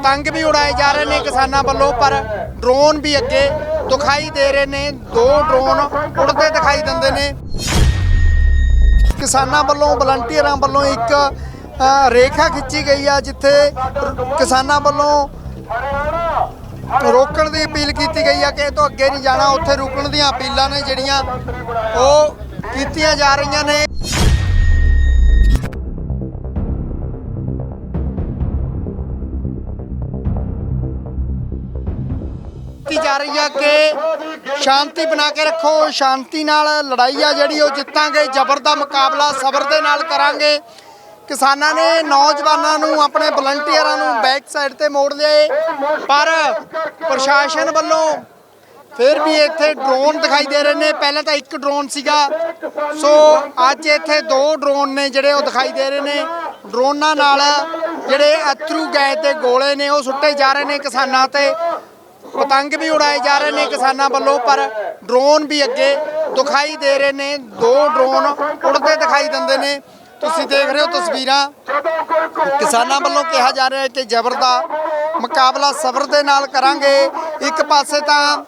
ਪਤੰਗ ਵੀ ਉਡਾਏ ਜਾ ਰਹੇ ਨੇ ਕਿਸਾਨਾਂ ਵੱਲੋਂ, ਪਰ ਡਰੋਨ ਵੀ ਅੱਗੇ ਦਿਖਾਈ ਦੇ ਰਹੇ ਨੇ। ਦੋ ਡਰੋਨ ਉੜਦੇ ਦਿਖਾਈ ਦਿੰਦੇ ਨੇ। ਕਿਸਾਨਾਂ ਵੱਲੋਂ ਵਲੰਟੀਅਰਾਂ ਵੱਲੋਂ ਇੱਕ ਰੇਖਾ ਖਿੱਚੀ ਗਈ ਆ, ਜਿੱਥੇ ਕਿਸਾਨਾਂ ਵੱਲੋਂ ਰੋਕਣ ਦੀ ਅਪੀਲ ਕੀਤੀ ਗਈ ਆ ਕਿ ਇਹ ਤੋਂ ਅੱਗੇ ਨਹੀਂ ਜਾਣਾ। ਉੱਥੇ ਰੁਕਣ ਦੀਆਂ ਅਪੀਲਾਂ ਨੇ ਜਿਹੜੀਆਂ ਉਹ ਕੀਤੀਆਂ ਜਾ ਰਹੀਆਂ ਨੇ। ਕੀਤੀ ਜਾ ਰਹੀ ਆ ਕਿ ਸ਼ਾਂਤੀ ਬਣਾ ਕੇ ਰੱਖੋ, ਸ਼ਾਂਤੀ ਨਾਲ ਲੜਾਈ ਆ ਜਿਹੜੀ, ਉਹ ਜਿੱਤਾਂਗੇ ਜ਼ਬਰ ਦਾ ਮੁਕਾਬਲਾ ਸਬਰ ਦੇ ਨਾਲ ਕਰਾਂਗੇ। ਕਿਸਾਨਾਂ ਨੇ ਨੌਜਵਾਨਾਂ ਨੂੰ, ਆਪਣੇ ਵਲੰਟੀਅਰਾਂ ਨੂੰ ਬੈਕ ਸਾਈਡ ਤੇ ਮੋੜ ਲਿਆ ਪਰ ਪ੍ਰਸ਼ਾਸਨ ਵੱਲੋਂ ਫਿਰ ਵੀ ਇੱਥੇ ਡਰੋਨ ਦਿਖਾਈ ਦੇ ਰਹੇ ਨੇ। ਪਹਿਲਾਂ ਤਾਂ ਇੱਕ ਡਰੋਨ ਸੀਗਾ। ਸੋ ਅੱਜ ਇੱਥੇ ਦੋ ਡਰੋਨ ਨੇ ਜਿਹੜੇ ਉਹ ਦਿਖਾਈ ਦੇ ਰਹੇ ਨੇ। ਡਰੋਨਾਂ ਨਾਲ ਜਿਹੜੇ ਅਥਰੂ ਗੈਸ ਦੇ ਗੋਲੇ ਨੇ, ਉਹ ਸੁੱਟੇ ਜਾ ਰਹੇ ਨੇ ਕਿਸਾਨਾਂ ਤੇ। ਪਤੰਗ ਵੀ ਉਡਾਏ ਜਾ ਰਹੇ ਨੇ ਕਿਸਾਨਾਂ ਵੱਲੋਂ, ਪਰ ਡਰੋਨ ਵੀ ਅੱਗੇ ਦਿਖਾਈ ਦੇ ਰਹੇ ਨੇ। ਦੋ ਡਰੋਨ ਉੜਦੇ ਦਿਖਾਈ ਦਿੰਦੇ ਨੇ। ਤੁਸੀਂ ਦੇਖ ਰਹੇ ਹੋ ਤਸਵੀਰਾਂ। ਕਿਸਾਨਾਂ ਵੱਲੋਂ ਕਿਹਾ ਜਾ ਰਿਹਾ ਹੈ ਕਿ ਜ਼ਬਰ ਦਾ ਮੁਕਾਬਲਾ ਸਬਰ ਦੇ ਨਾਲ ਕਰਾਂਗੇ। ਇੱਕ ਪਾਸੇ ਤਾਂ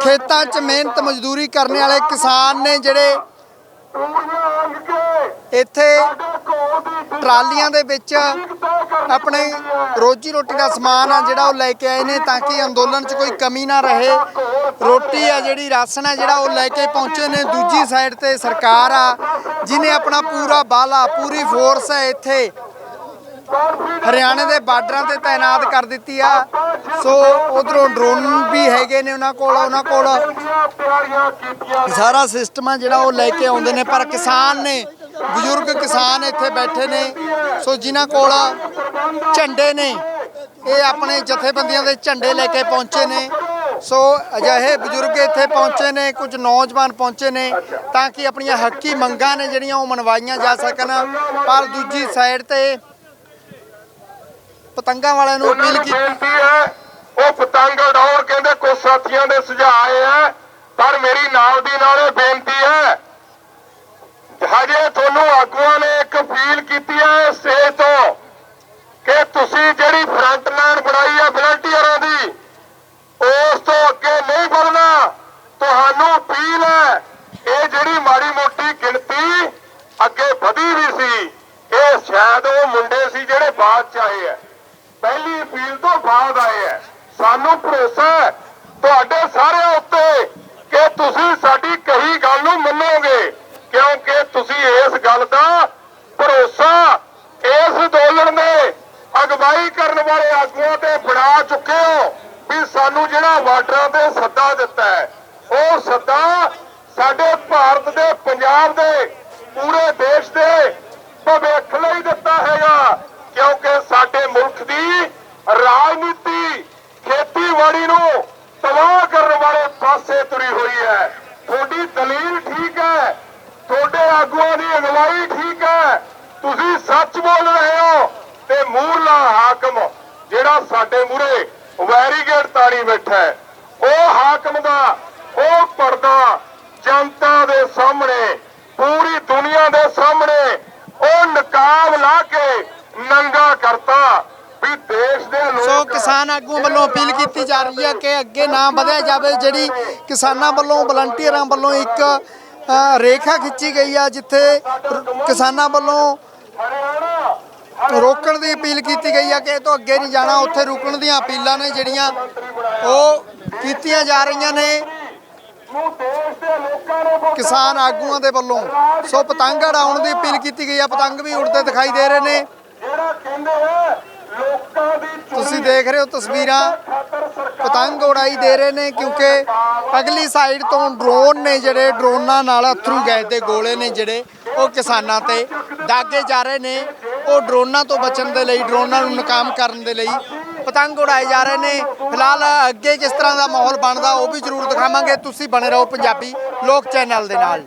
ਖੇਤਾਂ 'ਚ ਮਿਹਨਤ ਮਜ਼ਦੂਰੀ ਕਰਨ ਵਾਲੇ ਕਿਸਾਨ ਨੇ ਜਿਹੜੇ ਇੱਥੇ ਟਰਾਲੀਆਂ ਦੇ ਵਿੱਚ ਆਪਣੇ ਰੋਜੀ ਰੋਟੀ ਦਾ ਸਮਾਨ ਆ ਜਿਹੜਾ ਉਹ ਲੈ ਕੇ ਆਏ ਨੇ ਤਾਂ ਕਿ ਅੰਦੋਲਨ 'ਚ ਕੋਈ ਕਮੀ ਨਾ ਰਹੇ। ਰੋਟੀ ਆ ਜਿਹੜੀ, ਰਾਸ਼ਨ ਆ ਜਿਹੜਾ ਉਹ ਲੈ ਕੇ ਪਹੁੰਚੇ ਨੇ। ਦੂਜੀ ਸਾਈਡ ਤੇ ਸਰਕਾਰ ਆ ਜਿਨੇ ਆਪਣਾ ਪੂਰਾ ਬਾਲਾ, ਪੂਰੀ ਫੋਰਸ ਹੈ ਇੱਥੇ। ਹਰਿਆਣੇ ਦੇ ਬਾਰਡਰਾਂ ਤੇ ਤਾਇਨਾਤ ਕਰ ਦਿੱਤੀ ਆ। ਸੋ ਉਧਰੋਂ ਡਰੋਨ ਵੀ ਹੈਗੇ ਨੇ ਉਹਨਾਂ ਕੋਲ ਉਹਨਾਂ ਕੋਲ ਸਾਰਾ ਸਿਸਟਮ ਆ ਜਿਹੜਾ ਉਹ ਲੈ ਕੇ ਆਉਂਦੇ ਨੇ। ਪਰ ਕਿਸਾਨ ਨੇ, ਬਜ਼ੁਰਗ ਕਿਸਾਨ ਇੱਥੇ ਬੈਠੇ ਨੇ। ਸੋ ਜਿਨ੍ਹਾਂ ਕੋਲ ਝੰਡੇ ਨੇ ਇਹ ਆਪਣੇ ਜਥੇਬੰਦੀਆਂ ਦੇ ਝੰਡੇ ਲੈ ਕੇ ਪਹੁੰਚੇ ਨੇ। ਸੋ ਅਜਿਹੇ ਬਜ਼ੁਰਗ ਇੱਥੇ ਪਹੁੰਚੇ ਨੇ ਕੁਝ ਨੌਜਵਾਨ ਪਹੁੰਚੇ ਨੇ ਤਾਂ ਕਿ ਆਪਣੀਆਂ ਹੱਕੀ ਮੰਗਾਂ ਨੇ ਜਿਹੜੀਆਂ ਉਹ ਮਨਵਾਈਆਂ ਜਾ ਸਕਣ। ਪਰ ਦੂਜੀ ਸਾਈਡ ਤੇ ਪਤੰਗਾਂ ਵਾਲਿਆਂ ਨੂੰ ਅਪੀਲ ਕੀਤੀ ਹੈ ਉਹ ਪਤੰਗ ਉਡਾਉਣ ਕਹਿੰਦੇ ਕੁਝ ਸਾਥੀਆਂ ਦੇ ਸੁਝਾਅ ਆਏ ਹੈ ਪਰ ਮੇਰੀ ਨਾਲ ਦੀ ਨਾਲ ਇਹ ਬੇਨਤੀ ਹੈ ਹਜੇ ਤੁਹਾਨੂੰ ਆਗੂਆਂ ਨੇ ਇੱਕ ਅਪੀਲ ਕੀਤੀ ਹੈ ਸਟੇਜ ਤੋਂ ਕਿ ਤੁਸੀਂ ਜਿਹੜੀ ਫਰੰਟ ਲਾਈਨ ਬਣਾਈ ਹੈ ਵਲੰਟੀਅਰਾਂ ਦੀ, ਉਸ ਤੋਂ ਅੱਗੇ ਨਹੀਂ ਵਧਣਾ। ਤੁਹਾਨੂੰ ਅਪੀਲ ਹੈ, ਇਹ ਜਿਹੜੀ ਮਾੜੀ ਮੋਟੀ ਗਿਣਤੀ ਅੱਗੇ ਵਧੀ ਵੀ ਸੀ, ਇਹ ਸ਼ਾਇਦ ਉਹ ਮੁੰਡੇ ਸੀ ਜਿਹੜੇ ਬਾਅਦ ਚ ਆਏ ਹੈ ਪਹਿਲੀ ਅਪੀਲ ਤੋਂ ਬਾਅਦ ਆਏ ਹੈ ਸਾਨੂੰ ਭਰੋਸਾ ਹੈ ਤੁਹਾਡੇ ਸਾਰਿਆਂ ਉੱਤੇ ਕਿ ਤੁਸੀਂ ਸਾਡੀ ਕਹੀ ਗੱਲ ਨੂੰ ਮੰਨੋਗੇ। ਕਿਉਂਕਿ ਤੁਸੀਂ ਇਸ ਗੱਲ ਦਾ ਭਰੋਸਾ ਇਸ ਅੰਦੋਲਨ ਦੇ ਅਗਵਾਈ ਕਰਨ ਵਾਲੇ ਆਗੂਆਂ ਤੇ ਬਣਾ ਚੁੱਕੇ ਹੋ ਵੀ ਸਾਨੂੰ ਜਿਹੜਾ ਬਾਰਡਰਾਂ ਤੇ ਸੱਦਾ ਦਿੱਤਾ ਹੈ, ਉਹ ਸੱਦਾ ਸਾਡੇ ਭਾਰਤ ਦੇ, ਪੰਜਾਬ ਦੇ, ਪੂਰੇ ਦੇਸ਼ ਦੇ ਭਵਿੱਖ ਲਈ ਦਿੱਤਾ ਹੈਗਾ। ਕਿਉਂਕਿ ਸਾਡੇ ਮੁਲਕ ਦੀ ਰਾਜਨੀਤੀ ਖੇਤੀਬਾੜੀ ਨੂੰ ਤਬਾਹ ਕਰਨ ਵਾਲੇ ਪਾਸੇ ਤੁਰੀ ਹੋਈ ਹੈ। ਤੁਹਾਡੀ ਦਲੀਲ ਠੀਕ ਹੈ ਤੁਹਾਡੇ ਆਗੂਆਂ ਦੀ ਅਗਵਾਈ ਠੀਕ ਹੈ। ਤੁਸੀਂ ਸੱਚ ਬੋਲ ਰਹੇ ਹੋ ਤੇ ਮੂਰਲਾ ਹਾਕਮ ਜਿਹੜਾ ਸਾਡੇ ਮੂਰੇ ਵੈਰੀਗੇਟ ਤਾੜੀ ਬੈਠਾ ਹੈ ਉਹ ਹਾਕਮ ਦਾ ਉਹ ਪਰਦਾ ਜਨਤਾ ਦੇ ਸਾਹਮਣੇ ਪੂਰੀ ਦੁਨੀਆ ਦੇ ਸਾਹਮਣੇ ਉਹ ਨਕਾਬ ਲਾ ਕੇ ਨੰਗਾ ਕਰਤਾ ਵੀ ਦੇਸ਼ ਦੇ ਲੋਕ ਸੋ ਕਿਸਾਨ ਆਗੂਆਂ ਵੱਲੋਂ ਅਪੀਲ ਕੀਤੀ ਜਾ ਰਹੀ ਹੈ ਕਿ ਅੱਗੇ ਨਾ ਵਧਿਆ ਜਾਵੇ ਜਿਹੜੀ ਕਿਸਾਨਾਂ ਵੱਲੋਂ ਵਲੰਟੀਅਰਾਂ ਵੱਲੋਂ ਇੱਕ ਰੇਖਾ ਖਿੱਚੀ ਗਈ ਆ ਜਿੱਥੇ ਕਿਸਾਨਾਂ ਵੱਲੋਂ ਰੋਕਣ ਦੀ ਅਪੀਲ ਕੀਤੀ ਗਈ ਆ ਕਿ ਇਹ ਤੋਂ ਅੱਗੇ ਨਹੀਂ ਜਾਣਾ, ਉੱਥੇ ਰੁਕਣ ਦੀਆਂ ਅਪੀਲਾਂ ਨੇ ਜਿਹੜੀਆਂ ਉਹ ਕੀਤੀਆਂ ਜਾ ਰਹੀਆਂ ਨੇ। ਕਿਸਾਨ ਆਗੂਆਂ ਦੇ ਵੱਲੋਂ। ਸੋ ਪਤੰਗ ਉਡਾਉਣ ਦੀ ਅਪੀਲ ਕੀਤੀ ਗਈ ਆ, ਪਤੰਗ ਵੀ ਉੜਦੇ ਦਿਖਾਈ ਦੇ ਰਹੇ ਨੇ। ਜਿਹੜਾ ਕਹਿੰਦੇ ਤੁਸੀਂ ਦੇਖ ਰਹੇ ਹੋ ਤਸਵੀਰਾਂ। ਪਤੰਗ ਉਡਾਈ ਦੇ ਰਹੇ ਨੇ ਕਿਉਂਕਿ ਅਗਲੀ ਸਾਈਡ ਤੋਂ ਡਰੋਨ ਨੇ ਜਿਹੜੇ ਡਰੋਨਾਂ ਨਾਲ ਅਥਰੂ ਗੈਸ ਦੇ ਗੋਲੇ ਨੇ ਜਿਹੜੇ, ਉਹ ਕਿਸਾਨਾਂ ਤੇ ਦਾਗੇ ਜਾ ਰਹੇ ਨੇ। ਉਹ ਡਰੋਨਾਂ ਤੋਂ ਬਚਣ ਦੇ ਲਈ ਡਰੋਨਾਂ ਨੂੰ ਨਾਕਾਮ ਕਰਨ ਦੇ ਲਈ ਪਤੰਗ ਉਡਾਏ ਜਾ ਰਹੇ ਨੇ। ਫਿਲਹਾਲ ਅੱਗੇ ਕਿਸ ਤਰ੍ਹਾਂ ਦਾ ਮਾਹੌਲ ਬਣਦਾ, ਉਹ ਵੀ ਜ਼ਰੂਰ ਦਿਖਾਵਾਂਗੇ। ਤੁਸੀਂ ਬਣੇ ਰਹੋ ਪੰਜਾਬੀ ਲੋਕ ਚੈਨਲ ਦੇ ਨਾਲ।